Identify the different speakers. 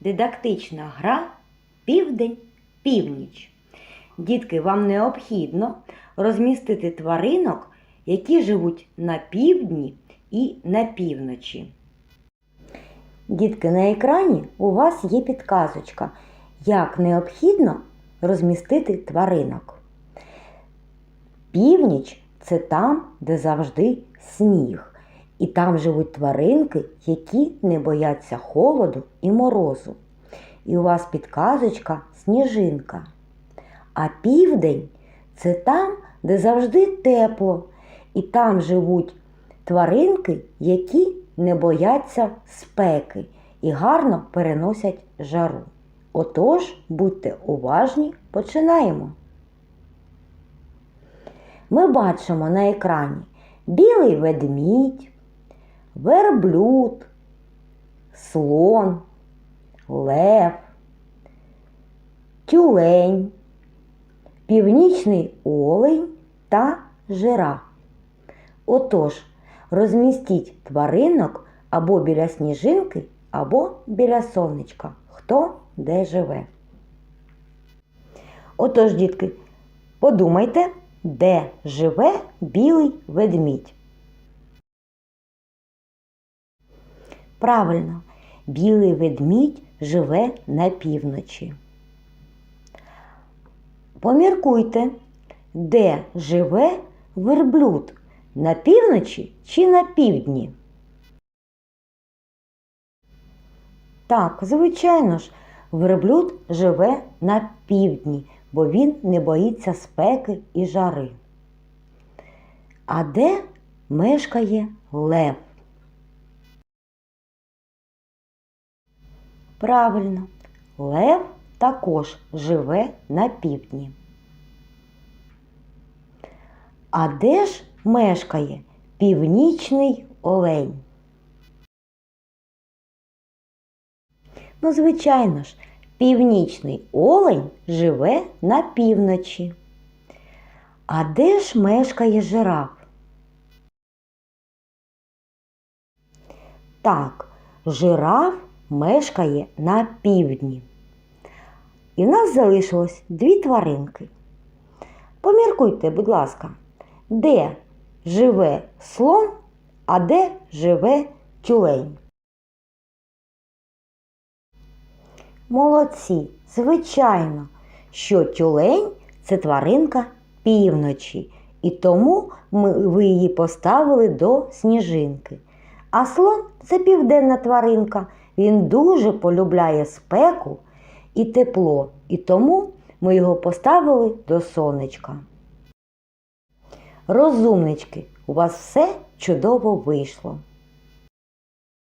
Speaker 1: Дидактична гра Південь, північ. Дітки, вам необхідно розмістити тваринок, які живуть на півдні і на півночі. Дітки, на екрані у вас є підказочка, як необхідно розмістити тваринок. Північ це там, де завжди сніг. І там живуть тваринки, які не бояться холоду і морозу. І у вас підказочка сніжинка. А південь це там, де завжди тепло. І там живуть тваринки, які не бояться спеки і гарно переносять жару. Отож, будьте уважні, починаємо. Ми бачимо на екрані білий ведмідь, верблюд, слон, лев, тюлень, північний олень та жираф. Отож, розмістіть тваринок або біля сніжинки, або біля сонечка, хто де живе. Отож, дітки, подумайте, де живе білий ведмідь. Правильно, білий ведмідь живе на півночі. Поміркуйте, де живе верблюд на півночі чи на півдні? Так, звичайно ж, верблюд живе на півдні, бо він не боїться спеки і жари. А де мешкає лев? Правильно, лев також живе на півдні. А де ж мешкає північний олень? Ну, звичайно ж, північний олень живе на півночі. А де ж мешкає жираф? Так, жираф мешкає на півдні. І в нас залишилось дві тваринки. Поміркуйте, будь ласка, де живе слон, а де живе тюлень? Молодці, звичайно, що тюлень це тваринка півночі, і тому ми, ви її поставили до сніжинки. А слон це південна тваринка. Він дуже полюбляє спеку і тепло, і тому ми його поставили до сонечка. Розумнички, у вас все чудово вийшло.